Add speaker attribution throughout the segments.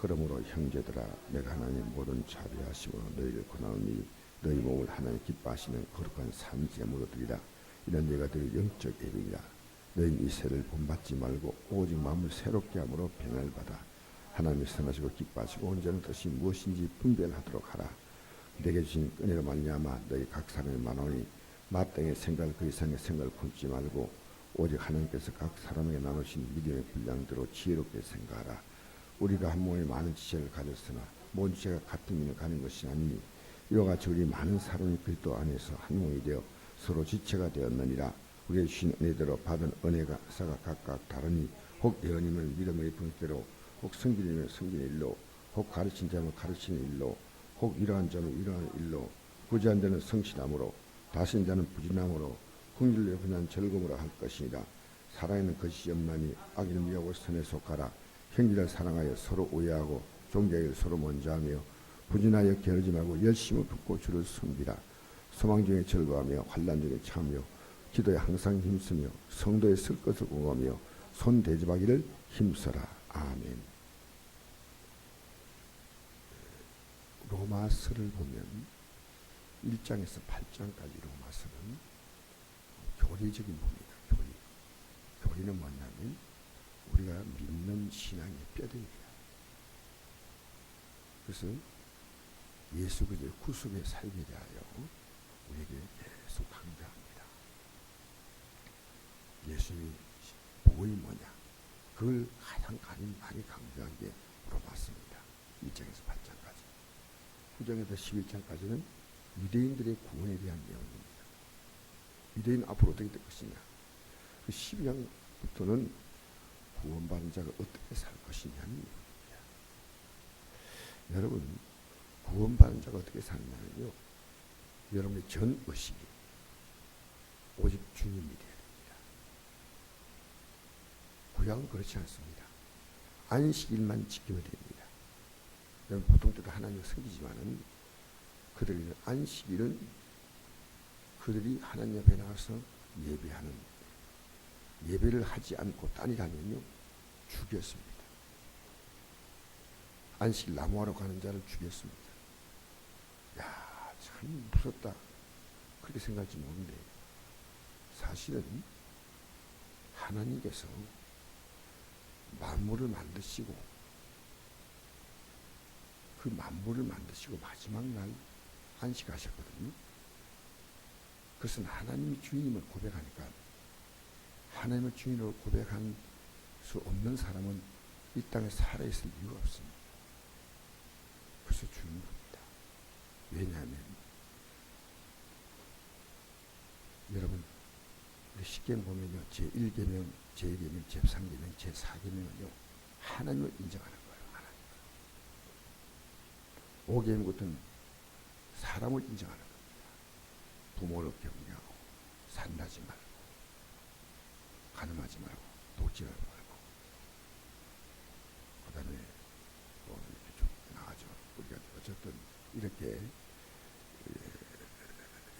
Speaker 1: 그러므로 형제들아 내가 하나님 모든 자비하심으로 너희를 권하노니 너희 몸을 하나님 기뻐하시는 거룩한 산 제물로 드리라. 이런 내가 드릴 영적 예비니라. 너희 이 세를 본받지 말고 오직 마음을 새롭게 함으로 변화를 받아 하나님의 선하시고 기뻐하시고 온전한 뜻이 무엇인지 분별하도록 하라. 내게 주신 은혜로 말미암아 너희 각 사람의 만원이 마땅히 생각을 그 이상의 생각을 품지 말고 오직 하나님께서 각 사람에게 나누신 믿음의 분량대로 지혜롭게 생각하라 우리가 한 몸에 많은 지체를 가졌으나 모든 지체가 같은 길을 가는 것이 아니니 이와 같이 우리 많은 사람이 그리스도 안에서 한 몸이 되어 서로 지체가 되었느니라. 우리의 주신 은혜대로 받은 은혜가 사가 각각 다르니 혹 예언이면 믿음의 분대로 혹 성기이면 성기의 일로 혹 가르친 자면 가르치는 일로 혹 이러한 자는 이러한 일로 부지한 자는 성실함으로 다신 자는 부진함으로 긍휼로 분한 즐거움으로 할 것이니라. 살아있는 것이 없나니 악인을 미하고 선에 속하라 형제를 사랑하여 서로 오해하고 존경을 서로 먼저 하며 부진하여 게으르지 말고 열심히 붙고 주를 섬기라. 소망 중에 즐거워하며 환란 중에 참으며 기도에 항상 힘쓰며 성도의 쓸 것을 공하며 손 대접하기를 힘써라. 아멘. 로마서를 보면 1장에서 8장까지 로마서는 교리적인 부분이다. 교리. 교리는 뭐냐면 우리가 믿는 신앙의 뼈대입니다. 그래서 예수 그리스도의 구속의 살게 대하여 우리에게 계속 강조합니다. 예수님의 복이 뭐냐? 그걸 가장 많이 강조한 게 로마서입니다. 1장에서 8장까지. 9장에서 11장까지는 유대인들의 구원에 대한 내용입니다. 유대인 앞으로 어떻게 될 것이냐? 그 12장부터는 구원받은 자가 어떻게 살 것이냐는 얘기입니다. 여러분, 구원받은 자가 어떻게 사느냐면요. 여러분의 전 의식이 오직 주님이 되어야 됩니다. 구약은 그렇지 않습니다. 안식일만 지키면 됩니다. 여러분 보통 때도 하나님을 섬기지만은 그들은 안식일은 그들이 하나님 앞에 나와서 예배하는 예배를 하지 않고 딴일하면요 죽였습니다. 안식 나무하러 가는 자를 죽였습니다. 야, 참 무섭다. 그렇게 생각할지 모르는데 사실은 하나님께서 만물을 만드시고 그 만물을 만드시고 마지막 날 안식하셨거든요. 그것은 하나님이 주인임을 고백하니까 하나님을 주인으로 고백한 수 없는 사람은 이 땅에 살아있을 이유가 없습니다. 그래서 죽는 겁니다. 왜냐하면 여러분 우리 십계명 보면요 제1계명, 제2계명, 제3계명, 제4계명은요 하나님을 인정하는 거예요. 하나님. 5계명부터는 사람을 인정하는 겁니다. 부모를 경외하고 산나지 말고 가늠하지 말고 독질하지 말고 그 다음에 뭐 이렇게 좀 나가죠. 우리가 어쨌든 이렇게 에,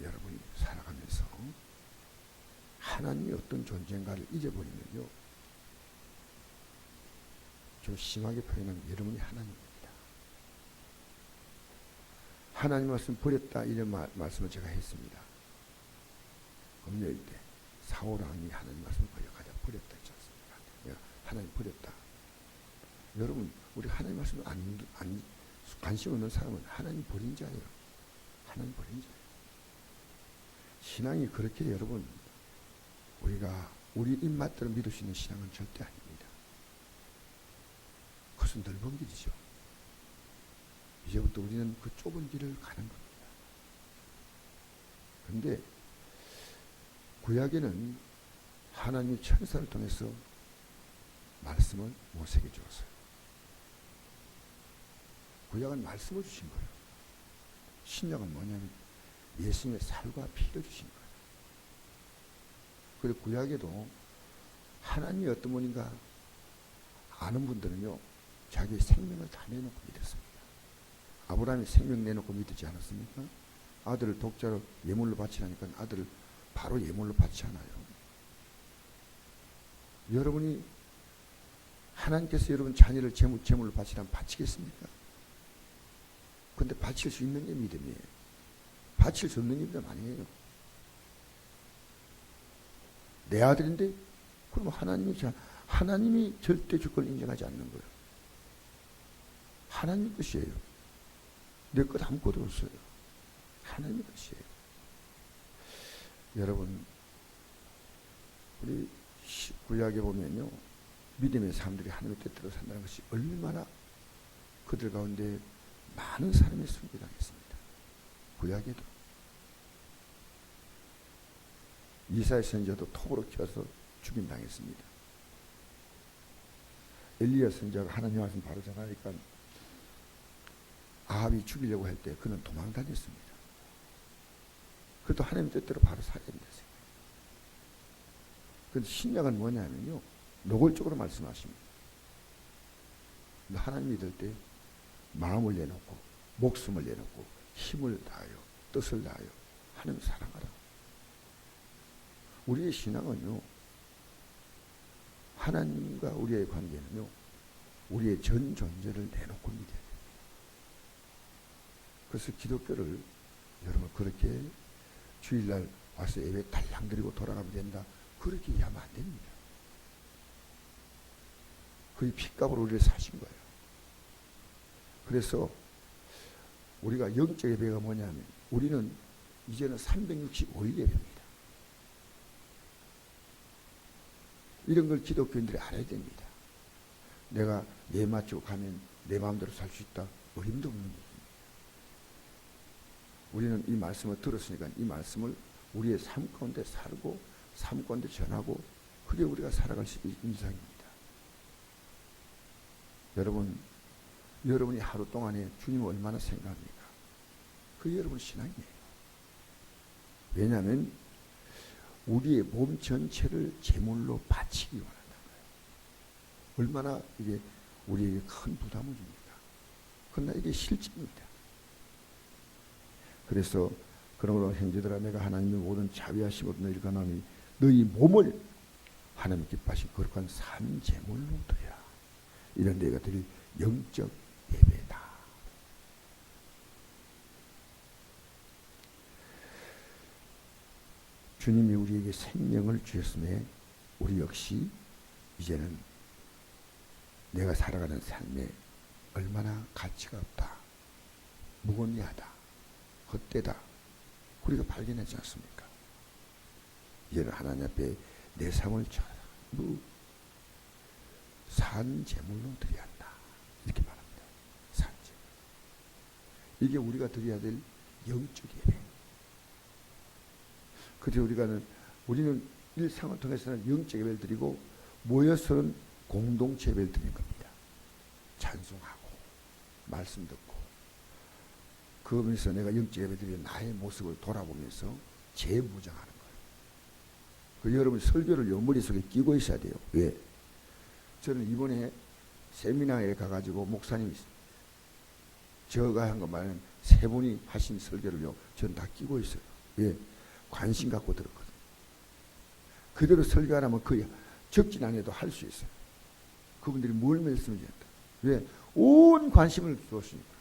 Speaker 1: 여러분이 살아가면서 하나님이 어떤 존재인가를 잊어버리면요. 좀 심하게 표현하면 여러분이 하나님입니다. 하나님 말씀 버렸다 이런 말, 말씀을 제가 했습니다. 금요일 때 사울 왕이 하나님 말씀을 버려가자 버렸다 했지 않습니까? 내가 하나님 버렸다. 여러분 우리 하나님 말씀 안, 안 관심 없는 사람은 하나님 버린 자예요. 하나님 버린 자예요. 신앙이 그렇게 여러분 우리가 우리 입맛대로 믿을 수 있는 신앙은 절대 아닙니다. 그것은 넓은 길이죠. 이제부터 우리는 그 좁은 길을 가는 겁니다. 그런데 구약에는 하나님이 천사를 통해서 말씀을 모세에게 주었어요. 구약은 말씀을 주신 거예요. 신약은 뭐냐면 예수님의 살과 피를 주신 거예요. 그리고 구약에도 하나님이 어떤 분인가 아는 분들은요, 자기의 생명을 다 내놓고 믿었습니다. 아브라함이 생명 내놓고 믿지 않았습니까? 아들을 독자로 예물로 바치라니까 아들을 바로 예물로 바치잖아요. 여러분이 하나님께서 여러분 자녀를 재물, 재물로 바치라면 바치겠습니까? 근데 바칠 수 있는 게 믿음이에요. 바칠 수 없는 게 믿음 아니에요. 내 아들인데 그럼 하나님이 자, 하나님이 절대 주권 인정하지 않는 거예요. 하나님 것이에요. 내 것 아무것도 없어요. 하나님 것이에요. 여러분 우리 시- 구약에 보면요 믿음의 사람들이 하나님의 뜻대로 산다는 것이 얼마나 그들 가운데 많은 사람이 숨겨당했습니다. 구약에도 이사의 선지자도 톱으로 켜서 죽임당했습니다. 엘리야 선지자가 하나님 말씀 바로 전하니까 아합이 죽이려고 할 때 그는 도망 다녔습니다. 그래도 하나님 뜻대로 바로 살해야 됐어요. 그런데 신약은 뭐냐면요. 노골적으로 말씀하십니다. 하나님 믿을 때 마음을 내놓고 목숨을 내놓고 힘을 다하여 뜻을 다하여 하나님 사랑하라. 우리의 신앙은요. 하나님과 우리의 관계는요. 우리의 전 존재를 내놓고 믿어야 돼요. 그래서 기독교를 여러분 그렇게 주일날 와서 예배 달랑 드리고 돌아가면 된다. 그렇게 이해하면 안 됩니다. 그의 핏값으로 우리를 사신 거예요. 그래서 우리가 영적 예배가 뭐냐면 우리는 이제는 365일 예배입니다. 이런 걸 기독교인들이 알아야 됩니다. 내가 내 맞추고 가면 내 마음대로 살 수 있다. 어림도 없는 얘기입니다. 우리는 이 말씀을 들었으니까 이 말씀을 우리의 삶 가운데 살고 삶 가운데 전하고 그게 우리가 살아갈 인상입니다. 여러분, 여러분이 하루 동안에 주님을 얼마나 생각합니까? 그게 여러분 신앙이에요. 왜냐하면 우리의 몸 전체를 제물로 바치기 원한다는 거예요. 얼마나 이게 우리에게 큰 부담을 줍니까? 그러나 이게 실제입니다. 그래서 그러므로 형제들아 내가 하나님의 모든 자비하심으로 너희를 가나니 너희 몸을 하나님 기뻐하신 거룩한 산 제물로 드리라. 이런 내가 드릴 영적 예배다. 주님이 우리에게 생명을 주셨음에 우리 역시 이제는 내가 살아가는 삶에 얼마나 가치가 없다. 무의미하다. 헛되다. 우리가 발견하지 않습니까? 이제는 하나님 앞에 내 삶을 전부 산 제물로 드려야 한다. 이렇게 말합니다. 산 제물. 이게 우리가 드려야 될 영적 예배. 그래서 우리가는 우리는 일상을 통해서는 영적 예배를 드리고 모여서는 공동체 예배를 드리는 겁니다. 찬송하고 말씀 듣고 그러면서 내가 영적 예배 드리는 나의 모습을 돌아보면서 재무장하는 거예요. 그 여러분 설교를 요 머릿속에 끼고 있어야 돼요. 왜? 저는 이번에 세미나에 가가지고 목사님이 저가 한 것 말은 세 분이 하신 설교를요. 저는 다 끼고 있어요. 왜? 관심 갖고 들었거든. 그대로 설교하라면 거의 적진 않아도 할 수 있어요. 그분들이 뭘 말씀을 드렸다. 왜? 온 관심을 주었으니까.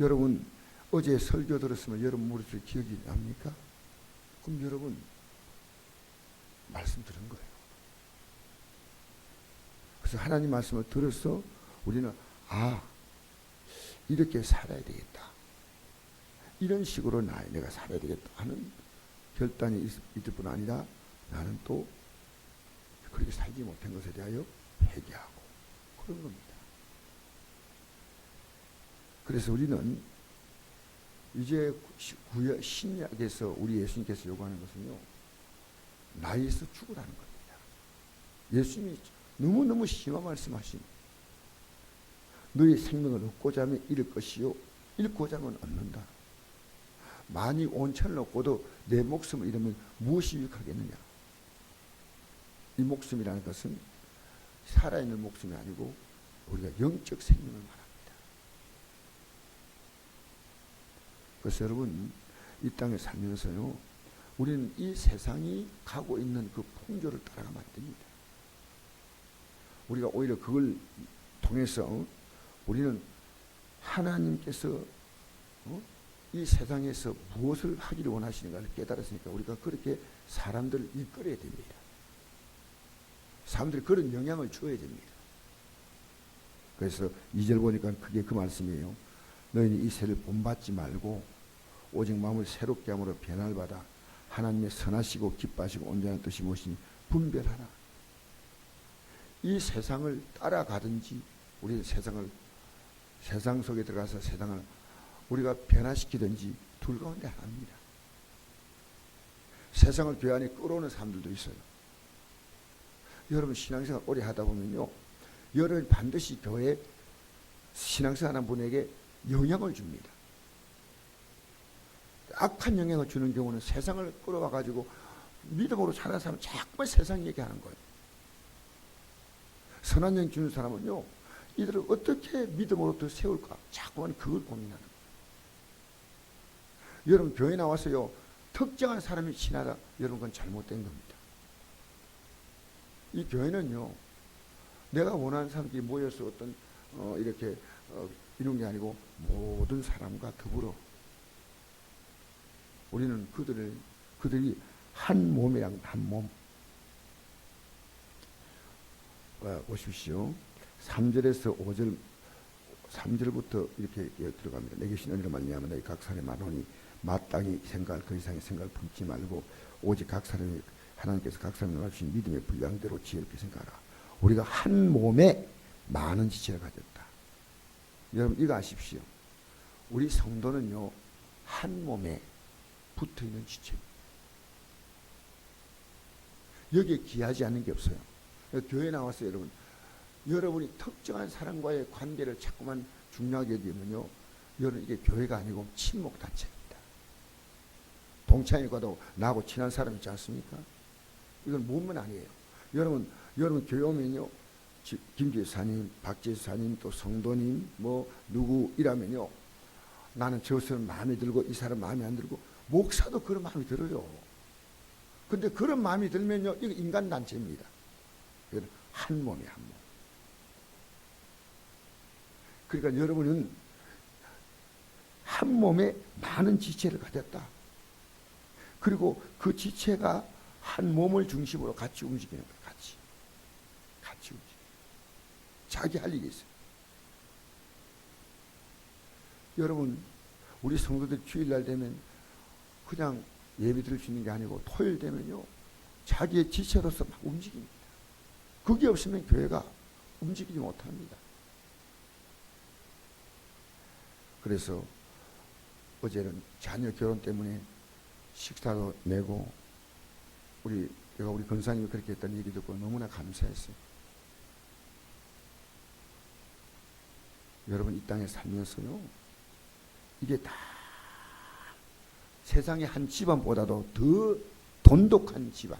Speaker 1: 여러분, 어제 설교 들었으면 여러분 머릿속에 기억이 납니까? 그럼 여러분, 말씀 들은 거예요. 그래서 하나님 말씀을 들어서 우리는, 아, 이렇게 살아야 되겠다. 이런 식으로 나, 내가 살아야 되겠다 하는 결단이 있, 있을 뿐 아니라 나는 또 그렇게 살지 못한 것에 대하여 회개하고 그런 겁니다. 그래서 우리는 이제 구약 신약에서 우리 예수님께서 요구하는 것은요. 나에서 죽으라는 겁니다. 예수님이 너무너무 심한 말씀하신 너희 생명을 얻고자 하면 잃을 것이요 잃고자 하면 얻는다. 만이 온천을 얻고도 내 목숨을 잃으면 무엇이 유익하겠느냐? 이 목숨이라는 것은 살아있는 목숨이 아니고 우리가 영적 생명을 말합니다. 그래서 여러분 이 땅에 살면서요 우리는 이 세상이 가고 있는 그 풍조를 따라가면 안 됩니다. 우리가 오히려 그걸 통해서 어? 우리는 하나님께서 어? 이 세상에서 무엇을 하기를 원하시는가를 깨달았으니까 우리가 그렇게 사람들을 이끌어야 됩니다. 사람들이 그런 영향을 주어야 됩니다. 그래서 2절 보니까 그게 그 말씀이에요. 너희는 이 세를 본받지 말고 오직 마음을 새롭게 함으로 변화를 받아 하나님의 선하시고 기뻐하시고 온전한 뜻이 무엇이니 분별하라. 이 세상을 따라가든지 우리 세상을 세상 속에 들어가서 세상을 우리가 변화시키든지 둘 가운데 하나입니다. 세상을 교회 안에 끌어오는 사람들도 있어요. 여러분 신앙생활 오래 하다 보면요. 여러분 반드시 교회 신앙생활 하는 분에게 영향을 줍니다. 악한 영향을 주는 경우는 세상을 끌어와 가지고 믿음으로 사는 사람은 자꾸만 세상 얘기하는 거예요. 선한 영 주는 사람은요. 이들을 어떻게 믿음으로 더 세울까? 자꾸만 그걸 고민하는 거예요. 여러분 교회 나와서요. 특정한 사람이 친하다. 여러분 그건 잘못된 겁니다. 이 교회는요. 내가 원하는 사람들이 모여서 어떤 어, 이렇게 어, 이런 게 아니고 모든 사람과 더불어 우리는 그들을 그들이 한 몸이랑 한 몸. 어, 보십시오. 3절에서 5절 3절부터 이렇게 들어갑니다. 내게 신 은혜로 말미암아 너희 각 사람의 만원이 마땅히 생각할 그 이상의 생각을 품지 말고 오직 각 사람이 하나님께서 각 사람에 주신 믿음의 분량대로 지혜롭게 생각하라. 우리가 한 몸에 많은 지체를 가졌다. 여러분 이거 아십시오. 우리 성도는요 한 몸에 붙어 있는 지체입니다. 여기에 기하지 않는 게 없어요. 교회 나와서 여러분 여러분이 특정한 사람과의 관계를 자꾸만 중요하게 여기면요 여러분 이게 교회가 아니고 친목 단체입니다. 동창회과도 나하고 친한 사람 있지 않습니까? 이건 몸은 아니에요. 여러분 여러분 교회 오면요 김지사님, 박지사님, 또 성도님, 뭐 누구 이라면요. 나는 저 사람 마음에 들고 이 사람 마음에 안 들고 목사도 그런 마음이 들어요. 근데 그런 마음이 들면요, 이거 인간 단체입니다. 한 몸이 한 몸. 그러니까 여러분은 한 몸에 많은 지체를 가졌다. 그리고 그 지체가 한 몸을 중심으로 같이 움직이는 거예요. 같이. 같이 움직여. 자기 할 일이 있어요. 여러분, 우리 성도들 주일날 되면 그냥 예배 드릴 수 있는 게 아니고 토요일 되면요. 자기의 지체로서 막 움직입니다. 그게 없으면 교회가 움직이지 못합니다. 그래서 어제는 자녀 결혼 때문에 식사도 내고 우리 내가 우리 권사님이 그렇게 했다는 얘기 듣고 너무나 감사했어요. 여러분 이 땅에 살면서요. 이게 다 세상의 한 집안보다도 더 돈독한 집안.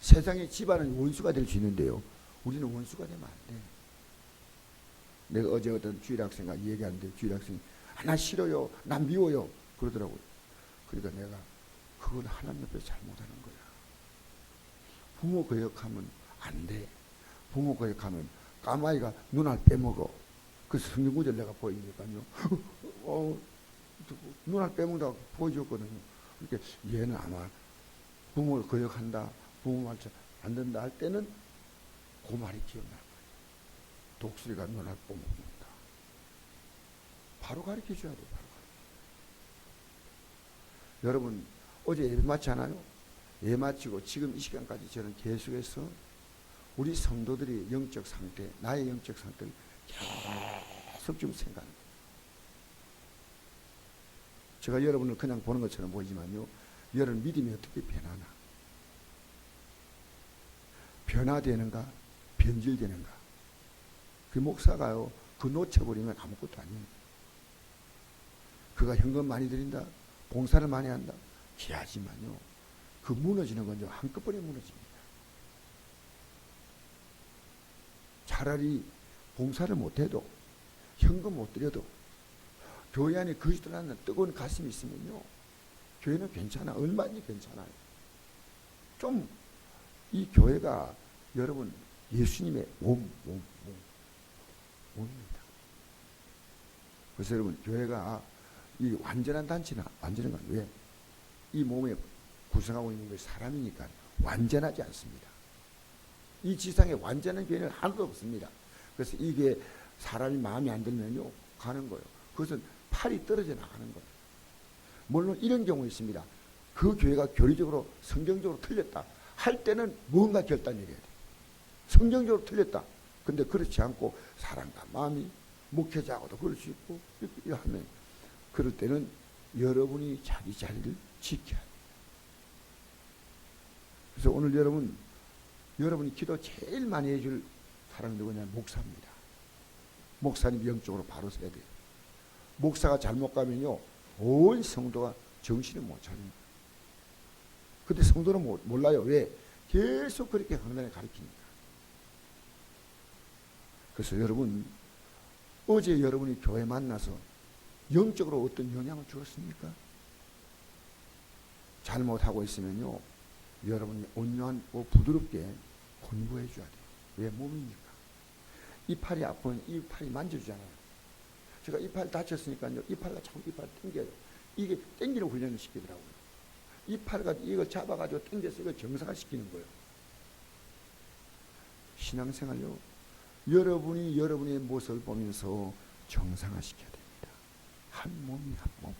Speaker 1: 세상의 집안은 원수가 될 수 있는데요. 우리는 원수가 되면 안 돼. 내가 어제 어떤 주일 학생과 얘기하는데 주일 학생이 아, 나 싫어요. 나 미워요. 그러더라고요. 그러니까 내가 그건 하나님 옆에 잘못하는 거야. 부모 거역하면 안 돼. 부모 거역하면 까마귀가 눈알 빼먹어. 그 성경 구절 내가 보이니까요. 어, 눈알 빼먹다 보여줬거든요. 그러니까 얘는 아마 부모를 거역한다. 부모 말안 된다 할 때는 그 말이 기억날 거예요. 독수리가 눈알 빼먹는다. 바로 가르쳐 줘야 돼요. 바로. 여러분 어제 예배 마치잖아요. 예 마치고 지금 이 시간까지 저는 계속해서 우리 성도들이 영적 상태, 나의 영적 상태를 계속 좀 생각합니다. 제가 여러분을 그냥 보는 것처럼 보이지만요. 여러분 믿음이 어떻게 변하나? 변화되는가? 변질되는가? 그 목사가요. 그 놓쳐버리면 아무것도 아니에요. 그가 현금 많이 드린다. 봉사를 많이 한다. 귀하지만요. 그 무너지는 건 한꺼번에 무너집니다. 차라리 봉사를 못해도 현금 못 드려도 교회 안에 그리스도 하는 뜨거운 가슴이 있으면요. 교회는 괜찮아. 얼마든지 괜찮아요. 좀 이 교회가 여러분 예수님의 몸, 몸, 몸, 몸입니다. 그래서 여러분 교회가 이 완전한 단체나 완전한 건 왜? 이 몸에 구성하고 있는 것이 사람이니까 완전하지 않습니다. 이 지상에 완전한 교회는 하나도 없습니다. 그래서 이게 사람이 마음에 안 들면요 가는 거예요. 그것은 팔이 떨어져 나가는 거예요. 물론 이런 경우 있습니다. 그 교회가 교리적으로 성경적으로 틀렸다 할 때는 뭔가 결단을 해야 돼. 성경적으로 틀렸다. 근데 그렇지 않고 사람과 마음이 목회자하고도 그럴 수 있고 하면 그럴 때는 여러분이 자기 자리를 지켜야 돼요. 그래서 오늘 여러분 여러분이 기도 제일 많이 해줄 사람이 누구냐 목사입니다. 목사님 영적으로 바로 서야 돼요. 목사가 잘못 가면요 온 성도가 정신을 못 차립니다. 근데 성도는 못- 몰라요. 왜? 계속 그렇게 강단에 가르치니까. 그래서 여러분 어제 여러분이 교회 만나서 영적으로 어떤 영향을 주었습니까? 잘못하고 있으면요 여러분이 온유하고 부드럽게 공부해 줘야 돼요. 왜 몸이니까. 이 팔이 아프면 이 팔이 만져주잖아요. 제가 이 팔 다쳤으니까요. 이 팔과 자꾸 이 팔을 당겨요. 이게 당기는 훈련을 시키더라고요. 이 팔과 이걸 잡아가지고 당겨서 이걸 정상화 시키는 거예요. 신앙생활요. 여러분이 여러분의 모습을 보면서 정상화 시켜야 됩니다. 한 몸이 한 몸.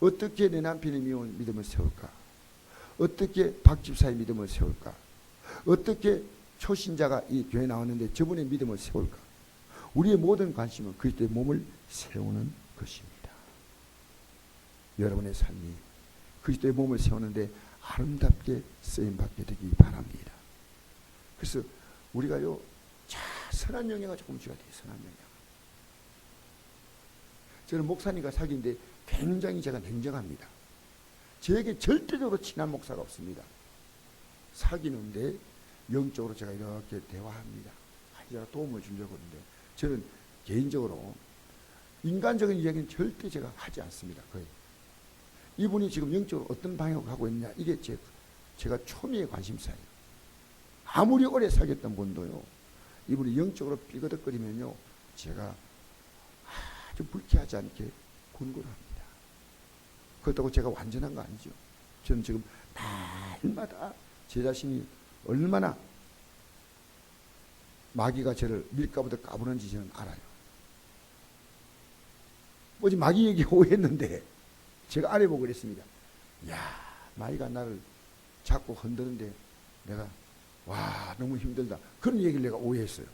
Speaker 1: 어떻게 내 남편의 믿음을 세울까? 어떻게 박 집사의 믿음을 세울까? 어떻게 초신자가 이 교회 나왔는데 저분의 믿음을 세울까? 우리의 모든 관심은 그리스도의 몸을 세우는 것입니다. 여러분의 삶이 그리스도의 몸을 세우는데 아름답게 쓰임 받게 되기 바랍니다. 그래서 우리가요, 자 선한 영향을 조금 줘야 돼요. 선한 영향. 저는 목사님과 사귀는데 굉장히 제가 냉정합니다. 저에게 절대적으로 친한 목사가 없습니다. 사귀는데 영적으로 제가 이렇게 대화합니다. 제가 도움을 주려고 하는데 저는 개인적으로 인간적인 이야기는 절대 제가 하지 않습니다. 거의. 이분이 지금 영적으로 어떤 방향으로 가고 있냐 이게 제, 제가 초미의 관심사예요. 아무리 오래 사귀었던 분도요. 이분이 영적으로 삐거덕거리면요. 제가 아주 불쾌하지 않게 군고를 합니다. 그렇다고 제가 완전한 거 아니죠. 저는 지금 날마다 제 자신이 얼마나 마귀가 저를 밀가부터 까부는지 저는 알아요. 뭐지 마귀 얘기 오했는데 제가 알아보고 그랬습니다. 야 마귀가 나를 자꾸 흔드는데 내가 와 너무 힘들다 그런 얘기를 내가 오해했어요.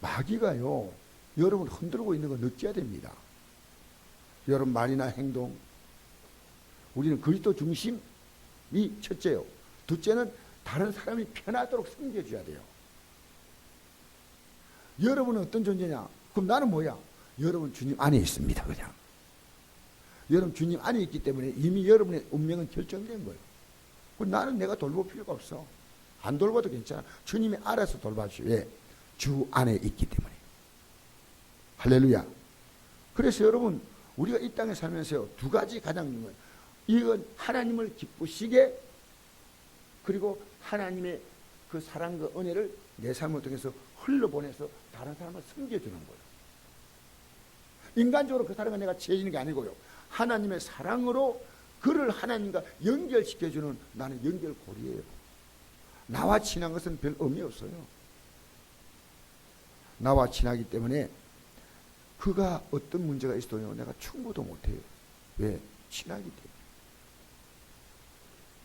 Speaker 1: 마귀가요 여러분 흔들고 있는 거 느껴야 됩니다. 여러분 말이나 행동 우리는 그리스도 중심이 첫째요. 둘째는 다른 사람이 편하도록 섬겨줘야 돼요. 여러분은 어떤 존재냐? 그럼 나는 뭐야? 여러분 주님 안에 있습니다. 그냥. 여러분 주님 안에 있기 때문에 이미 여러분의 운명은 결정된 거예요. 그럼 나는 내가 돌볼 필요가 없어. 안 돌봐도 괜찮아. 주님이 알아서 돌봐주요. 왜? 주 안에 있기 때문에. 할렐루야. 그래서 여러분 우리가 이 땅에 살면서요 두 가지 가장 중요한 거예요. 이건 하나님을 기쁘시게 그리고 하나님의 그 사랑과 은혜를 내 삶을 통해서 흘러보내서 다른 사람을 섬겨주는 거예요. 인간적으로 그 사람과 내가 지어지는 게 아니고요. 하나님의 사랑으로 그를 하나님과 연결시켜주는 나는 연결고리예요. 나와 친한 것은 별 의미 없어요. 나와 친하기 때문에 그가 어떤 문제가 있어도 내가 충고도 못해요. 왜? 친하기 때문에.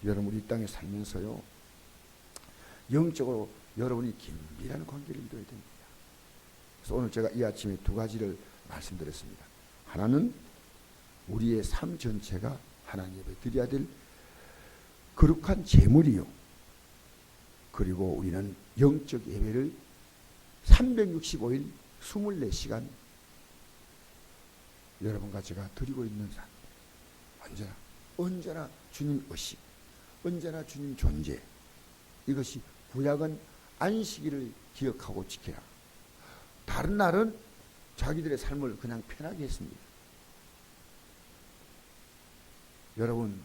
Speaker 1: 여러분 우리 이 땅에 살면서요. 영적으로 여러분이 긴밀한 관계를 이루어야 됩니다. 그래서 오늘 제가 이 아침에 두 가지를 말씀드렸습니다. 하나는 우리의 삶 전체가 하나님 앞에 드려야 될 거룩한 제물이요. 그리고 우리는 영적 예배를 365일 24시간 여러분과 제가 드리고 있는 삶. 언제나 언제나 주님 의식, 언제나 주님 존재. 이것이 구약은 안식일을 기억하고 지켜라. 다른 날은 자기들의 삶을 그냥 편하게 했습니다. 여러분,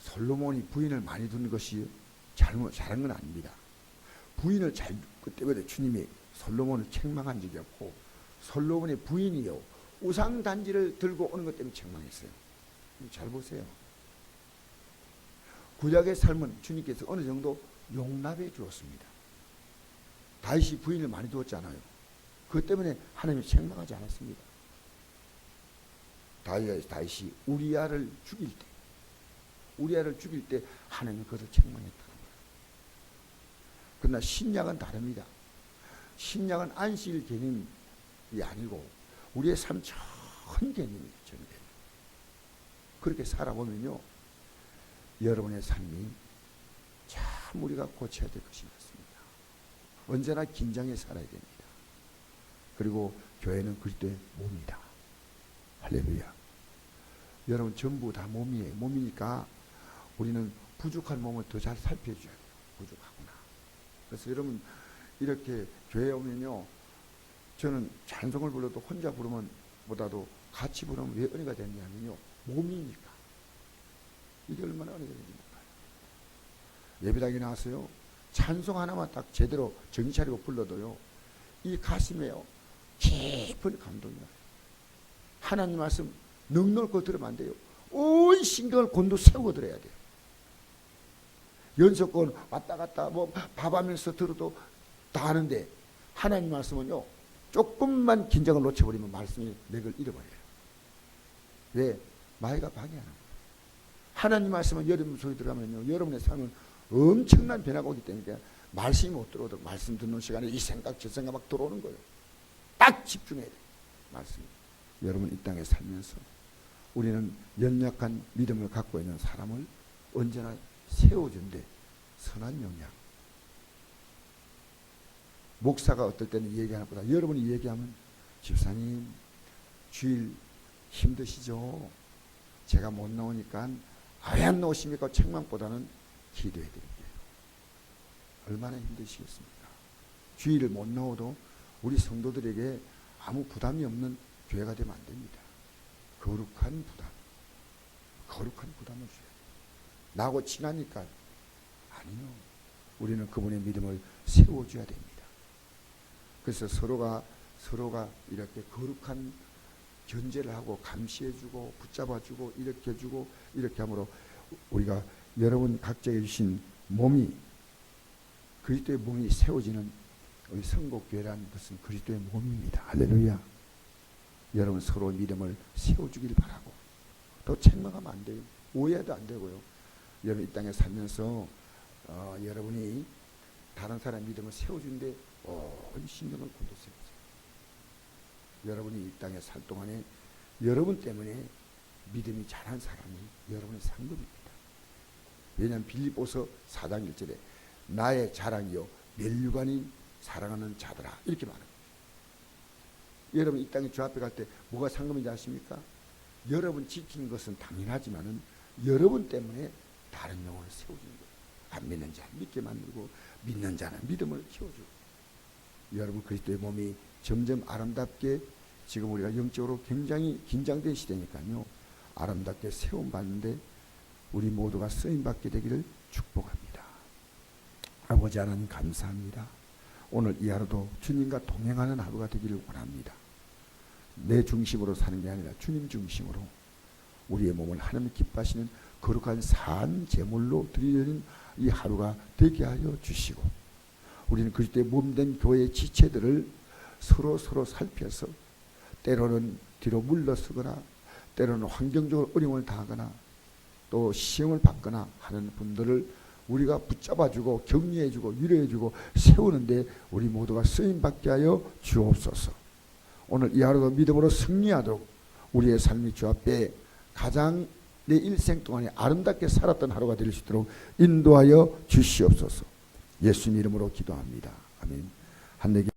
Speaker 1: 솔로몬이 부인을 많이 둔 것이 잘못 잘한 건 아닙니다. 부인을 잘 그때부터 주님이 솔로몬을 책망한 적이 없고 솔로몬의 부인이요 우상 단지를 들고 오는 것 때문에 책망했어요. 잘 보세요. 구약의 삶은 주님께서 어느 정도 용납해 주었습니다. 다윗이 부인을 많이 두었잖아요. 그것 때문에 하나님이 책망하지 않았습니다. 다윗, 다윗이 우리아를 죽일 때, 우리아를 죽일 때 하나님이 그것을 책망했다는 거예요. 그러나 신약은 다릅니다. 신약은 안식일 개념이 아니고 우리의 삶 전 개념이에요. 그렇게 살아보면요. 여러분의 삶이 참 우리가 고쳐야 될 것이 많습니다. 언제나 긴장해 살아야 됩니다. 그리고 교회는 그리스도의 몸이다. 할렐루야. 여러분 전부 다 몸이에요. 몸이니까 우리는 부족한 몸을 더 잘 살펴줘야 돼요. 부족하구나. 그래서 여러분 이렇게 교회에 오면요. 저는 찬송을 불러도 혼자 부르면 보다도 같이 부르면 왜 은혜가 되느냐면요. 몸이니까. 이게 얼마나 은혜가 몰라요. 예배당에 나왔어요. 찬송 하나만 딱 제대로 정신 차리고 불러도요. 이 가슴에요. 깊은 감동이 나요. 하나님 말씀 넉넉히 들으면 안 돼요. 온 신경을 곤두 세우고 들어야 돼요. 연속권 왔다 갔다 뭐 밥하면서 들어도 다 하는데 하나님 말씀은요. 조금만 긴장을 놓쳐버리면 말씀이 맥을 잃어버려요. 왜? 마이가 방해하는 거예요. 하나님 말씀은 여러분 속에 들어가면요. 여러분의 삶은 엄청난 변화가 오기 때문에 말씀이 못 들어오도록 말씀 듣는 시간에 이 생각 저 생각 막 들어오는 거예요. 딱 집중해야 돼요. 말씀. 여러분 이 땅에 살면서 우리는 연약한 믿음을 갖고 있는 사람을 언제나 세워준대 선한 영향. 목사가 어떨 때는 얘기하는 것보다 여러분이 얘기하면 집사님 주일 힘드시죠? 제가 못 나오니까 왜 안 나오십니까? 책망보다는 기도해 드릴게요. 얼마나 힘드시겠습니까? 주일을 못 나오도 우리 성도들에게 아무 부담이 없는 교회가 되면 안 됩니다. 거룩한 부담, 거룩한 부담을 줘야 돼요. 나하고 친하니까 아니요. 우리는 그분의 믿음을 세워줘야 됩니다. 그래서 서로가 서로가 이렇게 거룩한 견제를 하고 감시해주고 붙잡아주고 해주고 이렇게 함으로 우리가 여러분 각자에 주신 몸이 그리스도의 몸이 세워지는 우리 성곡교회라는 것은 그리스도의 몸입니다. 할렐루야. 여러분 서로 믿음을 세워주길 바라고 또 책망하면 안 돼요. 오해도 안 되고요. 여러분 이 땅에 살면서 어, 여러분이 다른 사람 믿음을 세워준데 온 신경을 곤두세우세요. 여러분이 이 땅에 살 동안에 여러분 때문에 믿음이 자란 사람이 여러분의 상급입니다. 왜냐하면 빌립보서 4장 1절에 나의 자랑이요 멸류관이 사랑하는 자들아 이렇게 말합니다. 여러분 이 땅에 주 앞에 갈 때 뭐가 상금인지 아십니까? 여러분 지키는 것은 당연하지만은 여러분 때문에 다른 영혼을 세워주는 거예요. 안 믿는 자 믿게 만들고 믿는 자는 믿음을 키워주고 여러분 그리스도의 몸이 점점 아름답게 지금 우리가 영적으로 굉장히 긴장된 시대니까요. 아름답게 세움받는데 우리 모두가 쓰임받게 되기를 축복합니다. 아버지 하나님 감사합니다. 오늘 이 하루도 주님과 동행하는 하루가 되기를 원합니다. 내 중심으로 사는 게 아니라 주님 중심으로 우리의 몸을 하나님 기뻐하시는 거룩한 산 제물로 드리는 이 하루가 되게 하여 주시고 우리는 그리스도의 몸된 교회의 지체들을 서로 서로 살펴서 때로는 뒤로 물러서거나 때로는 환경적으로 어려움을 당하거나 또 시험을 받거나 하는 분들을 우리가 붙잡아주고 격려해주고 위로해주고 세우는데 우리 모두가 쓰임받게 하여 주옵소서. 오늘 이 하루도 믿음으로 승리하도록 우리의 삶이 주 앞에 가장 내 일생 동안에 아름답게 살았던 하루가 될 수 있도록 인도하여 주시옵소서. 예수님 이름으로 기도합니다. 아멘. 한내게